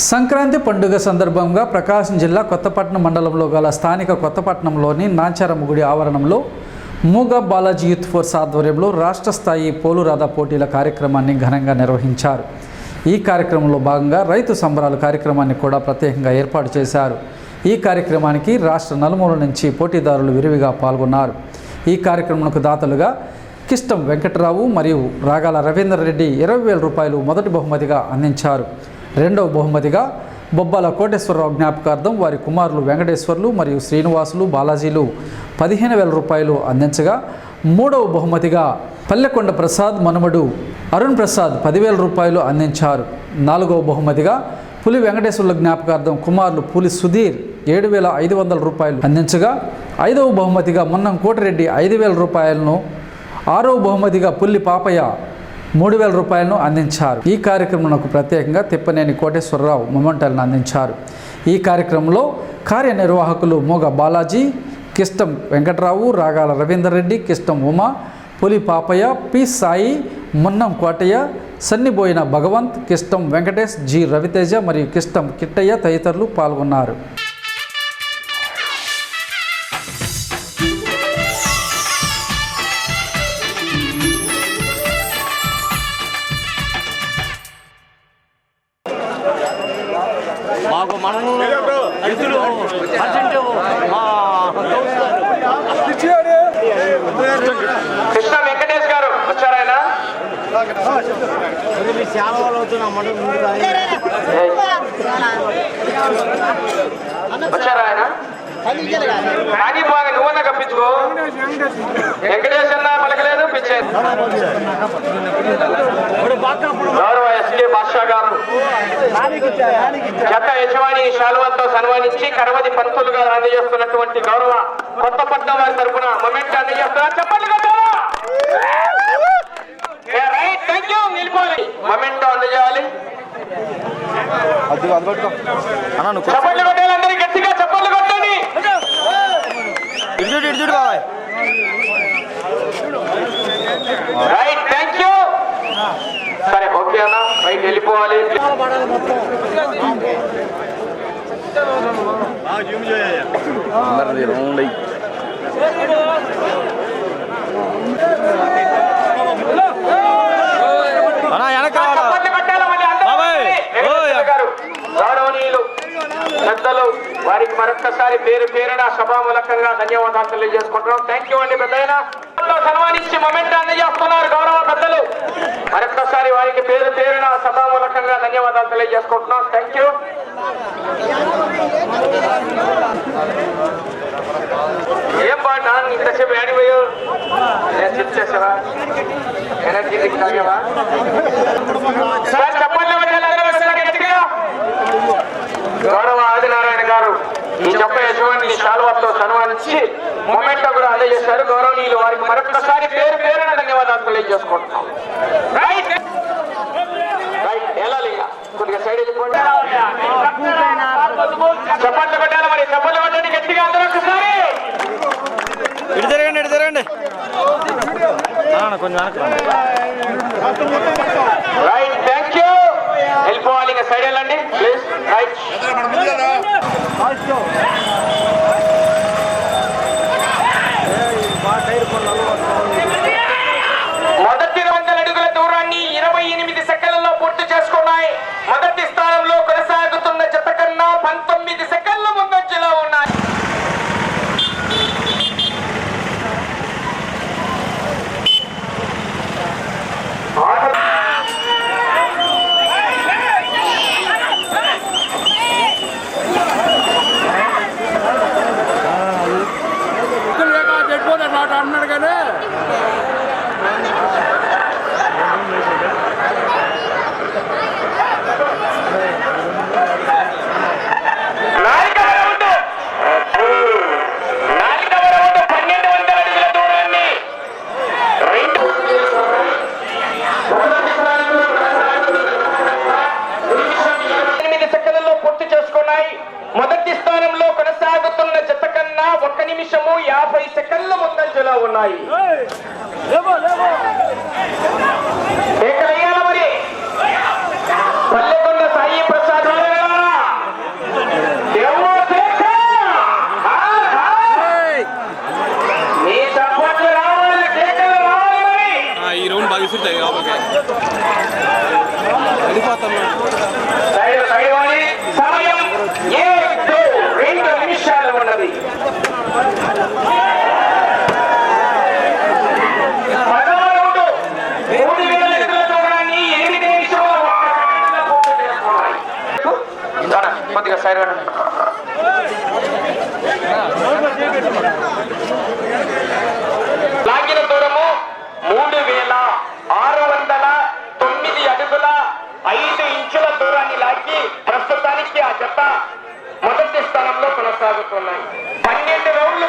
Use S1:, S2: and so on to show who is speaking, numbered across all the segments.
S1: సంక్రాంతి పండుగ సందర్భంగా ప్రకాశం జిల్లా కొత్తపట్నం మండలంలో గల స్థానిక కొత్తపట్నంలోని నాంచారమ్మ గుడి ఆవరణంలో మూగ బాలాజీ యూత్ ఫోర్స్ ఆధ్వర్యంలో రాష్ట్ర స్థాయి పోలురాధ పోటీల కార్యక్రమాన్ని ఘనంగా నిర్వహించారు. ఈ కార్యక్రమంలో భాగంగా రైతు సంబరాలు కార్యక్రమాన్ని కూడా ప్రత్యేకంగా ఏర్పాటు చేశారు. ఈ కార్యక్రమానికి రాష్ట్ర నలుమూల నుంచి పోటీదారులు విరివిగా పాల్గొన్నారు. ఈ కార్యక్రమంకు దాతలుగా కిష్టం వెంకటరావు మరియు రాగాల రవీందర్ రెడ్డి ఇరవై వేల రూపాయలు మొదటి బహుమతిగా అందించారు. రెండవ బహుమతిగా బొబ్బాల కోటేశ్వరరావు జ్ఞాపకార్థం వారి కుమారులు వెంకటేశ్వర్లు మరియు శ్రీనివాసులు బాలాజీలు పదిహేను వేల రూపాయలు అందించగా మూడవ బహుమతిగా పల్లెకొండ ప్రసాద్ మనుమడు అరుణ్ ప్రసాద్ పదివేల రూపాయలు అందించారు. నాలుగవ బహుమతిగా పులి వెంకటేశ్వర్ల జ్ఞాపకార్థం కుమారులు పులి సుధీర్ ఏడు వేల ఐదు వందల రూపాయలు అందించగా ఐదవ బహుమతిగా మున్నం కోటిరెడ్డి ఐదు వేల రూపాయలను ఆరవ బహుమతిగా పుల్లి పాపయ్య మూడు వేల రూపాయలను అందించారు. ఈ కార్యక్రమంలో ప్రత్యేకంగా తిప్పనేని కోటేశ్వరరావు మొమెంటల్ను అందించారు. ఈ కార్యక్రమంలో కార్యనిర్వాహకులు మోగ బాలాజీ కిష్టం వెంకట్రావు రాగాల రవీందర్ రెడ్డి కిష్టం ఉమ పులి పాపయ్య పి సాయి మున్నం కోటయ్య సన్నిబోయిన భగవంత్ కిష్టం వెంకటేష్ జి రవితేజ మరియు కిష్టం కిట్టయ్య తదితరులు పాల్గొన్నారు.
S2: చాలా వాళ్ళు అవుతున్నా మనం
S3: వచ్చారా ఆయన? కానీ బాగా నువ్వన్నా కప్పించుకో వెంకటేష్ అన్న పలకలేదు గౌరవ ఎస్కే బాషా గారు. చెత్త యజమాని శాలువతో సన్మానించి కరవది పంతులు గారు అందజేస్తున్నటువంటి గౌరవ కొత్తపట్నం వారి తరఫున మొమెంట్ అందజేస్తున్నారు. చెప్పండి కదా రైట్ నిలిపోవాలి మొమెంట్ అందజేయాలి చప్పట్లు కొట్టాలి అందరికి గట్టిగా చప్పట్లు కొట్టండి.
S2: ఇడ్జుడు ఇడ్జుడు బాబాయ్.
S3: రైట్ థ్యాంక్ యూ సరే ఓకే అన్న. రైట్ వెళ్ళిపోవాలి.
S2: అందరిది రౌండ్ అయ్యి అన్నా వెనక రావాలా?
S3: చప్పట్లు కొట్టాలి మళ్ళీ అందరూ
S2: బాబాయ్,
S3: వెంకటేశ్వర
S2: ఓయ్.
S3: గారు గౌరవనీయులు పెద్దలు వారికి మరొక్కసారి పేరు పేరున సభామూలకంగా ధన్యవాదాలు తెలియజేసుకుంటున్నాం. థ్యాంక్ యూ అండి పెద్దయినా సన్మానించి మొమెంట్ అందజేస్తున్నారు గౌరవ పెద్దలు. మరొక్కసారి వారికి పేరు పేరున సభామూలకంగా ధన్యవాదాలు తెలియజేసుకుంటున్నాం. థ్యాంక్ యూ ఏం పాట? ఇంతసేపు ఆడిపోయావు నేను చెక్ చేసావా ఎనర్జీ డ్రింక్ సార్ చెప్పండి ఎవరైనా అందరూ ఒకసారి గట్టిగా. గౌరవ ఆదినారాయణ గారు ఈ చెప్ప యజమాని శాలువాతో సన్మానించి మొమెంటో కూడా అందజేశారు గౌరవనీయులు వారికి మరొకసారి పేరు పేరున ధన్యవాదాలు తెలియజేసుకుంటున్నాం. రైట్ రైట్ వెళ్ళాలి ఇక. కొద్దిగా సైడ్ వెళ్ళిపోండి. చప్పట్లు కొట్టాలి మరి. చప్పట్లు కొట్టండి. గట్టిగా అందరూ ఒకసారి.
S2: ఇటు తిరగండి ఇటు తిరగండి. అన్నా, కొంచెం.
S3: రైట్ థ్యాంక్ యూ వెళ్ళిపోవాలి ఇంకా. సైడ్ వెళ్ళండి ప్లీజ్ రైట్ మొదటి వందల అడుగుల దూరాన్ని ఇరవై ఎనిమిది సెకండ్లలో పూర్తి చేసుకున్నాయి మొదటి స్థానంలో కొనసాగుతున్న జత కన్నా పంతొమ్మిది సెకండ్ల ముందంజలో ఉన్నాయి కేకలు మరి? పల్లెకొండ కొద్దిగా సైడ్ లాగిన దూరము మూడు వేల ఆరు వందల తొమ్మిది అడుగుల ఐదు ఇంచుల దూరాన్ని లాగి ప్రస్తుతానికి ఆ జత మొదటి స్థానంలో కొనసాగుతున్నాయి. పన్నెండు రౌండ్లు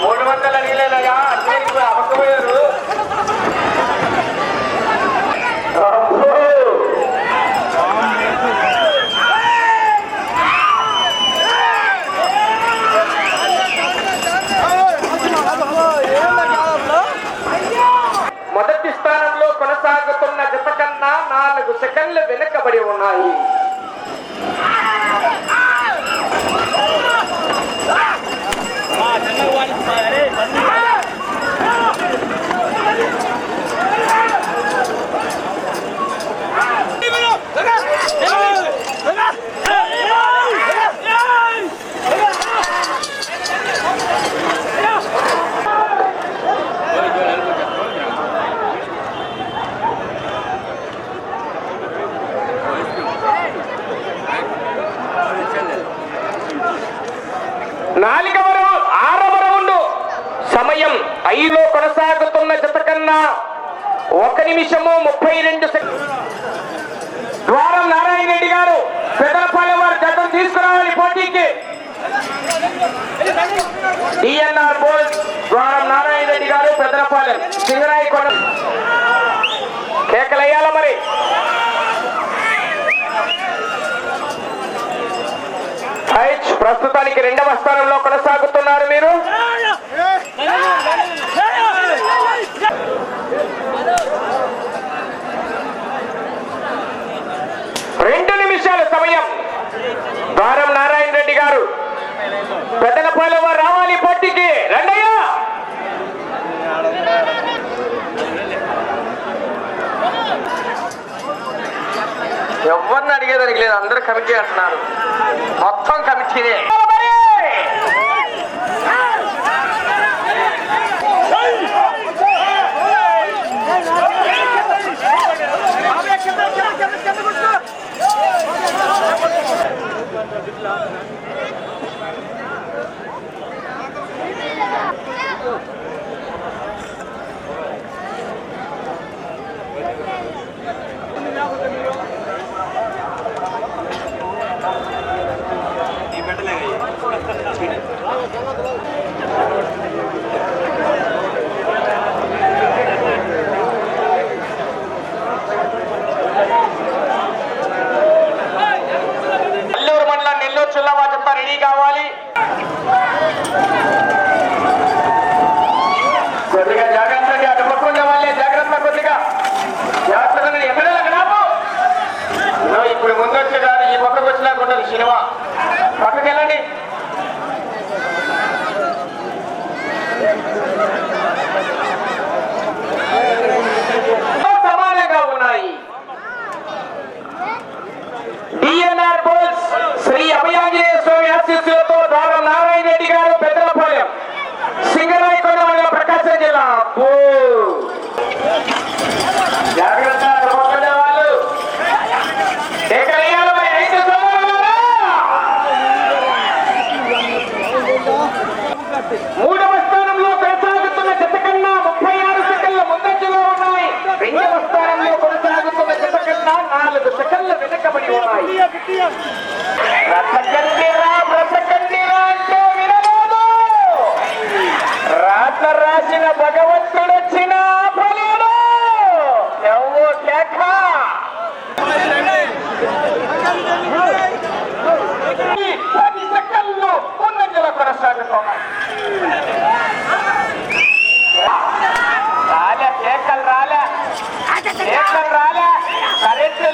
S3: మూడు వందల నీళ్ళగా అమ్మకపోయారు మొదటి స్థానంలో కొనసాగుతున్న జత కన్నా నాలుగు సెకండ్లు వెనుకబడి ఉన్నాయి నాలుగవ రౌ- ఆరవ రౌండ్ సమయం ఐదులో కొనసాగుతున్న జత కన్నా ఒక నిమిషము ముప్పై రెండు ద్వారం నారాయణ రెడ్డి గారు పెద్దలపాలెం వారి జతం తీసుకురావాలి పోటీకి. డిఎన్ఆర్ బోల్ ద్వారం నారాయణ రెడ్డి గారు పెద్దలపాలెం సింగరాయి కొండ కేకలయ్యాల మరి. హైచ్ ప్రస్తుతానికి రెండవ స్థానంలో కొనసాగుతున్నారు మీరు. రెండు నిమిషాల సమయం. ద్వారం నారాయణ రెడ్డి గారు. పెద్దలపాలెం వారు రావాలి పోటీకి. రండయ్య! ఎవరిని అడిగేదానికి లేదు. అందరూ కమిటీ అంటున్నారు. మొత్తం కమిటీనే. Oh.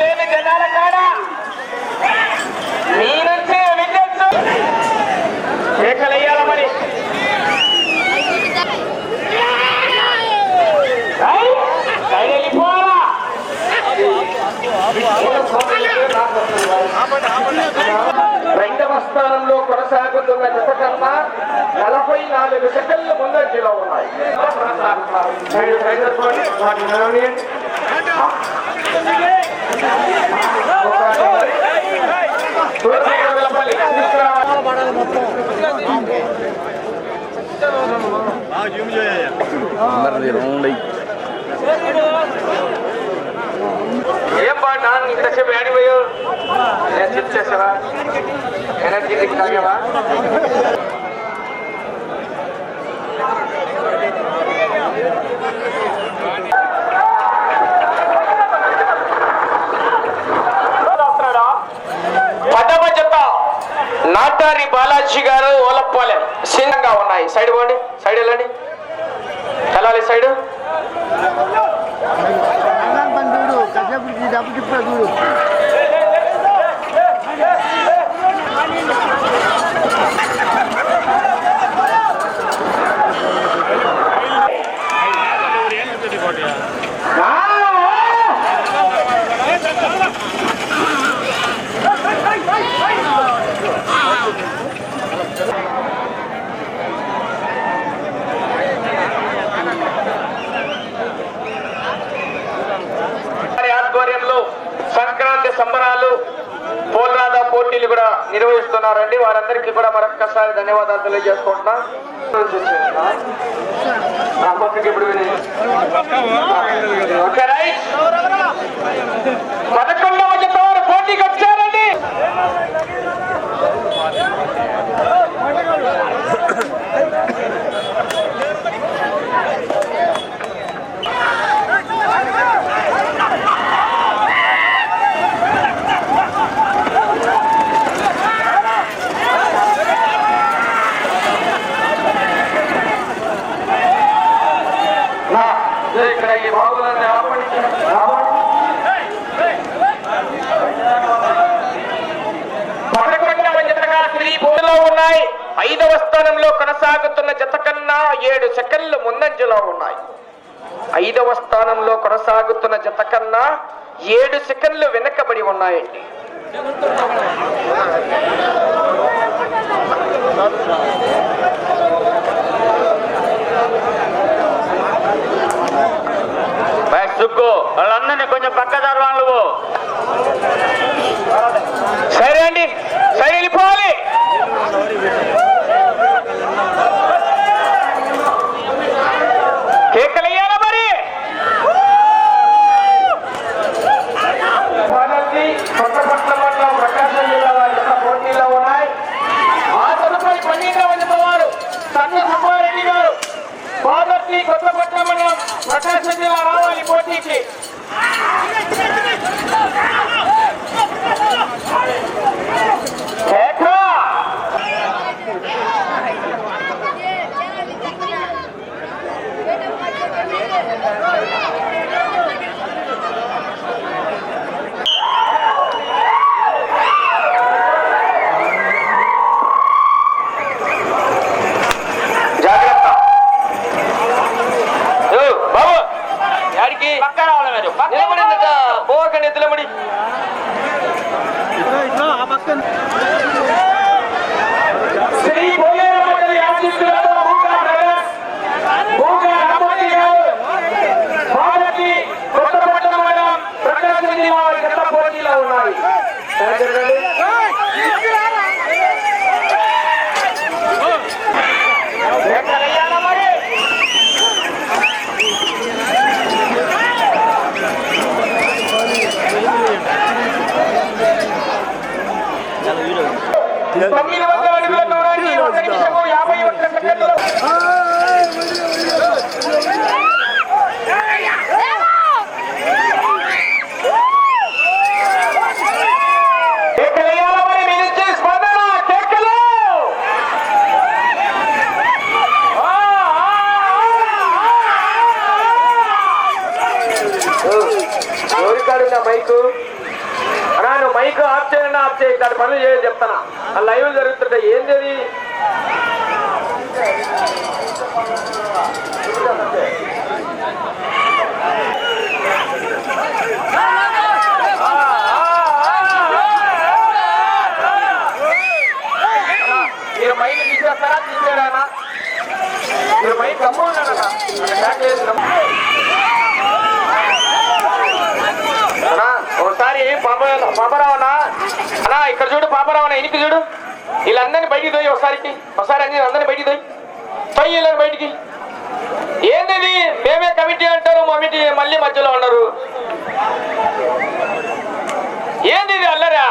S3: లేని జనాల కాడ. మీ రెండవ స్థానంలో కొనసాగుతున్న జతకర్మ నలభై నాలుగు సెకండ్ల ముందంజలో ఉన్నాయి. కొనసాగుతున్నారు. సైడ్ సైడ్ తప్పుకోండి. వాటిని నిలవనీయండి. తూర్పుగా వెళ్ళాలి. తీసుకురావాలి. ఏం పాట ఇంతసేపు ఆడిపోయావు నేను చిప్ చేసావా ఎనర్జీ డ్రింక్ తాగావా పదవ జత నాటారి బాలాజీ గారు ఓలప్పాలెం సిద్ధంగా ఉన్నాయి. సైడ్ పోండి. సైడ్ వెళ్ళండి. వెళ్ళాలి సైడ్
S4: అన్నం పని చూడు కసేపు డబ్బు తిప్పా చూడు
S3: వారి ఆధ్వర్యంలో సంక్రాంతి సంబరాలు పోల్రాదా పోటీలు కూడా నిర్వహిస్తున్నారండి. వారందరికీ కూడా మరొక్కసారి ధన్యవాదాలు తెలియజేసుకుంటున్నాం. ఆ పక్కకి పదకొండవ జత వారు పోటీకి వచ్చారు నా, ఇక్కడ ఈ బాబులన్నీ ఆపండి. పదకొండవ జతగా స్త్రీ ఉన్నాయి. ఐదవ స్థానంలో కొనసాగుతున్న జత కన్నా ఏడు సెకండ్లు ముందంజలో ఉన్నాయి. ఐదవ స్థానంలో కొనసాగుతున్న జత కన్నా ఏడు సెకండ్లు వెనకబడి ఉన్నాయండి సుక్కు. వాళ్ళందరినీ కొంచెం పక్క జరవాలి Gracias, పనులు చేయ అన్నా ఇక్కడ చూడు పాపరావనా ఇనికి చూడు. వీళ్ళందరినీ బయటికి తోయి ఒకసారికి ఒకసారి అన్ని అందరినీ బయటికి తోయి. తోయి వీళ్ళని బయటికి. ఏంటిది మేమే కమిటీ అంటారు కమిటీ మళ్ళీ మధ్యలో ఉన్నారు. ఏంది అల్లరా?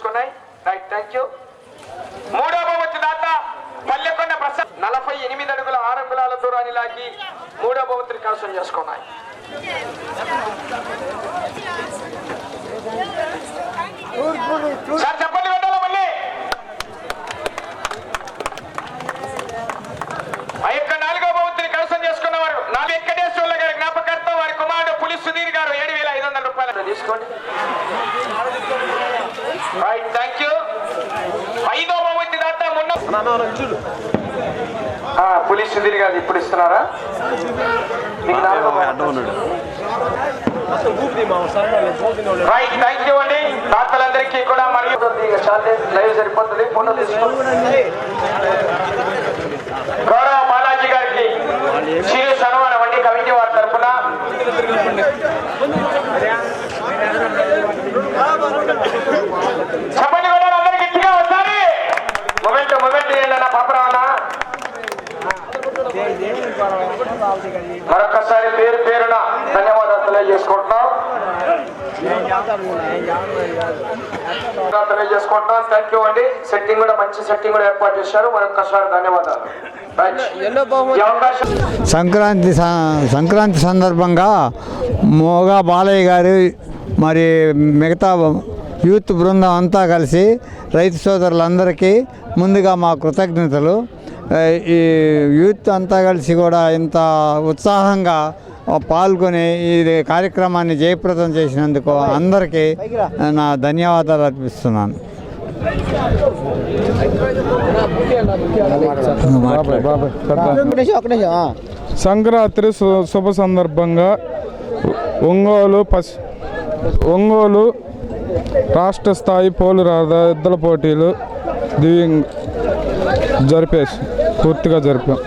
S3: రూపాయలు రైట్ థ్యాంక్ యూ మూడో బహుమతి దాత పల్లెకొండ ప్రసాద్ నలభై ఎనిమిది అడుగుల ఆరు అంగుళాల దూరాన్ని లాగి మూడో బహుమతిని కవసం చేసుకున్నాయి. సార్ చెప్పండి పెట్టాలా మళ్ళీ. ఆ యొక్క నాలుగో బహుమతిని కవసం చేసుకున్నవారు నా వెంకటేశ్వర్ల గారి జ్ఞాపకార్థం వారి కుమారుడు పులి సుధీర్ గారు ఏడు వేల ఐదు వందల రూపాయలు తీసుకోండి రైట్ థ్యాంక్ యూ ఐదో బహుమతి దాత మొన్న ఆ, పులి సుధీర్ గారు ఇప్పుడు ఇస్తున్నారా? మీకు నాలుగో బహుమతి. రైట్ థ్యాంక్ యూ అండి. దాతలందరికీ కూడా మరియు చాలే లైవ్ సరిపోతుంది. ఫోటో తీసుకోండి గౌరవ బాలాజీ గారికి శ్రీ సన్మానం అండి కమిటీ వారి తరఫున చెప్పండి కూడా అందరికి గట్టిగా ఒకసారి మొమెంట్ మొమెంట్ ఏంటన్నా పాపరావన్నా మరొకసారి పేరు పేరున ధన్యవాదాలు తెలియజేసుకుంటున్నాం. తెలియజేసుకుంటున్నాం. థ్యాంక్ యూ అండి. సెట్టింగ్ కూడా మంచి సెట్టింగ్ కూడా ఏర్పాటు చేశారు. మరొకసారి ధన్యవాదాలు.
S5: సంక్రాంతి సంక్రాంతి సందర్భంగా మోగా బాలయ్య గారు మరి మిగతా యూత్ బృందం అంతా కలిసి రైతు సోదరులందరికీ ముందుగా మా కృతజ్ఞతలు. ఈ యూత్ అంతా కలిసి కూడా ఇంత ఉత్సాహంగా పాల్గొని ఈ కార్యక్రమాన్ని జయప్రదం చేసినందుకు అందరికీ నా ధన్యవాదాలు అర్పిస్తున్నాను.
S6: సంక్రాంతి శుభ సందర్భంగా ఒంగోలు పశు ఒంగోలు రాష్ట్ర స్థాయి పోలు రాదా పోటీలు దివ్యంగా జరిపేసి పూర్తిగా జరిపాం.